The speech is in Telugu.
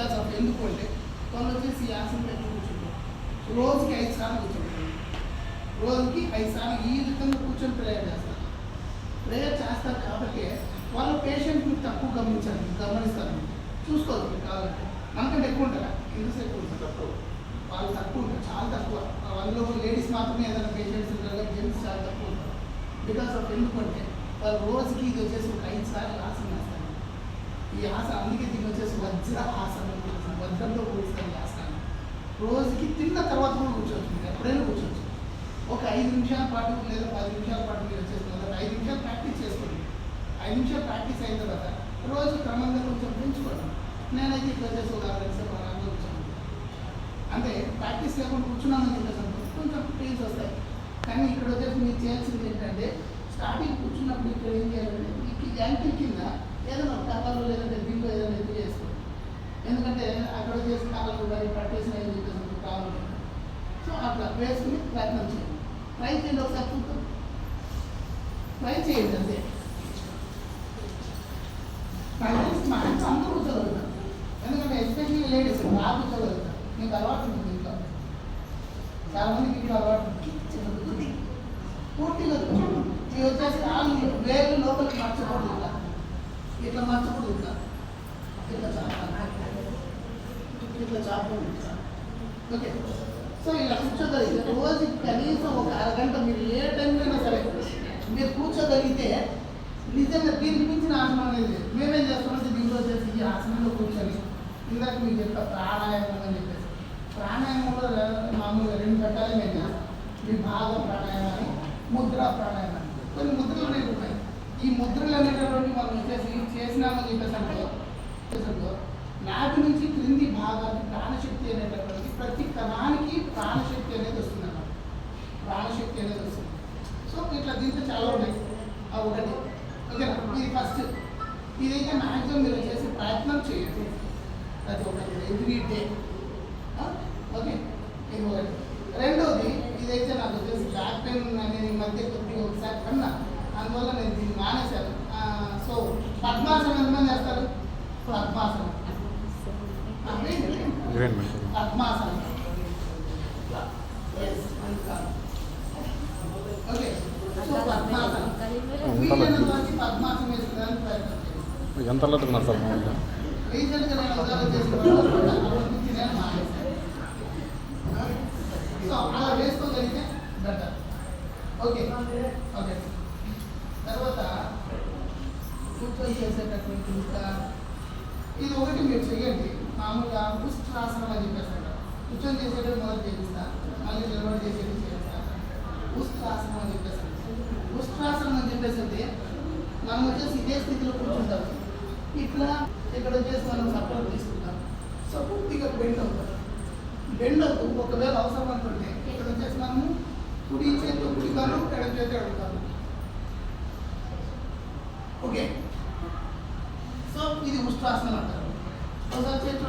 బికాస్ ఆఫ్ ఎందుకు అంటే వాళ్ళు వచ్చేసి ఈ ఆసనం పెట్టి కూర్చుంటారు రోజుకి ఐదు సార్లు కూర్చుంటారు రోజుకి ఐదు సార్లు ఈ విధంగా కూర్చొని ప్రేయర్ చేస్తారు. ప్రేయర్ చేస్తారు కాబట్టి వాళ్ళ పేషెంట్ని తక్కువ గమనించాలి గమనిస్తారు. చూసుకోవాలి మీకు కావాలంటే. మనకంటే ఎక్కువ ఉంటారా ఎంతసేపు ఉంటారు తక్కువ. వాళ్ళు తక్కువ ఉంటారు చాలా తక్కువ. వాళ్ళలో లేడీస్ మాత్రమే ఏదైనా పేషెంట్స్ ఉంటారు కానీ జెంట్స్ చాలా తక్కువ ఉంటారు. బికాస్ ఆఫ్ ఎందుకంటే వాళ్ళు రోజుకి ఇది వచ్చేసి ఒక ఐదు సార్లు ఆసనం వేస్తారు ఈ ఆసనం అందుకే దీన్ని వచ్చేసి వజ్ర ఆసనం అని పిలుస్తాం. వజ్రంతో కూడిస్తారు ఈ ఆసనాన్ని రోజుకి తిన్న తర్వాత కూడా కూర్చోవచ్చు. మీరు ఎప్పుడైనా కూర్చోవచ్చు. ఒక ఐదు నిమిషాల పాటు లేదా పది నిమిషాల పాటు మీరు వచ్చేసిన ఐదు నిమిషాలు ప్రాక్టీస్ చేసుకోండి. ఐదు నిమిషాలు ప్రాక్టీస్ అయిన తర్వాత రోజు క్రమంగా కొంచెం పెంచుకోండి. నేనైతే ఇక్కడ చేసి ఒక అరవై నిమిషాలు అలాగే అంటే ప్రాక్టీస్ లేకుండా కూర్చున్నామని చెప్పేసి కొంచెం పెయిన్స్ వస్తాయి. కానీ ఇక్కడ వచ్చేసి మీరు చేయాల్సింది ఏంటంటే స్టార్టింగ్ కూర్చున్నప్పుడు ఇక్కడ ఏం చేయాలంటే ఈ యాంకిల్ కింద ఏదైనా ఒక కవర్లో లేదంటే దీంట్లో ఏదైనా ఎక్కువ చేసుకోండి ఎందుకంటే అక్కడ వచ్చేసి కాళ్ళు కానీ పట్టేసిన ఏం చెప్పేసి కావాలి. సో అట్లా వేసుకుని ప్రయత్నం చేయండి. ట్రై చేయండి ఒకసారి చూద్దాం. ట్రై చేయండి అంతే. మ్యాథ్స్ అందరూ కూర్చోగలుగుతారు ఎందుకంటే ఎస్పెషల్లీ లేడీస్ బాగా కూర్చోగలుగుతారు మీకు అలవాటు ఉంటుంది ఇంట్లో. చాలామందికి ఇంట్లో అలవాటు ఉంటుంది పూర్తిగా మీరు వచ్చేసి కాళ్ళు వేలు లోపలికి మార్చకూడదు ఇట్లా. ఇట్లా మార్చకూడదు ఇట్లా. ఇట్లా చాపాలి ఇట్లా చాపం ఓకే సో ఇలా కూర్చోగలిగితే రోజు కనీసం ఒక అరగంట మీరు ఏ టైంలో సరే మీరు కూర్చోగలిగితే నిజంగా దీనికి మించిన ఆసనం అనేది మేమేం చేస్తామంటే దీనిలో వచ్చేసి ఈ ఆసనంలో కూర్చొని ఇందాక మీకు చెప్తా ప్రాణాయామం అని చెప్పేసి ప్రాణాయామంలో మామూలుగా రెండు రకాలు మేము చేస్తాం విభాగ ప్రాణాయామాన్ని ముద్ర ప్రాణాయామం కొన్ని ముద్రలు అనేవి ఉన్నాయి ఈ ముద్రలు అనేటటువంటి మనం చేసి చేసినామని చెప్పేసి అనుకో దీంట్లో చాలా ఉన్నాయి. ఆ ఒకటి. ఓకేనా? ఇది ఫస్ట్ ఇదైతే మ్యాక్సిమం మీరు చేసే ప్రయత్నం చేయండి. అది ఒకటి. Every day okay? ఇది ఒకటి. రెండోది ఇదైతే నాకు వచ్చేసి బ్యాక్ పెయిన్ అనేది ఈ మధ్య కొద్దిగా ఒకసారి కన్నా. అందువల్ల నేను దీన్ని మానేశాను. సో పద్మాసనం ఎంతమంది చేస్తారు? పద్మాసనం. పద్మాసనం. ఓకే. ఎంత అల్లట్టుకున్నారు సార్ మామూలుగా? ఓకే ఓకే తర్వాత కూర్చొని చేసేటటువంటి ఇంకా ఇది ఒకటి మీరు చెయ్యండి. మామూలుగా ఉష్ట్రాసనం అని చెప్పేసి కూర్చొని చేసేటప్పుడు మొదలు చేపిస్తా మళ్ళీ నిలబడి చేసేది చేస్తా ఉష్ట్రాసనం అని చెప్పేసి అంటారు. ఉష్ట్రాసనం అని మనం వచ్చేసి ఇదే స్థితిలో కూర్చుంటాం. ఇట్లా ఇక్కడ వచ్చేసి మనం సపోర్ట్ తీసుకుంటాం. సో పూర్తిగా బెండ్ అవుతాం. బెండ్ అవుతూ ఒకవేళ అవసరం అనుకుంటే ఇక్కడ వచ్చేసి మనము కుడి చేతితో కుడికాను కాలు చేతి ఎడమ ఓకే సో ఇది ఉష్ట్రాసనం అంటారు. ఒకసారి చేతి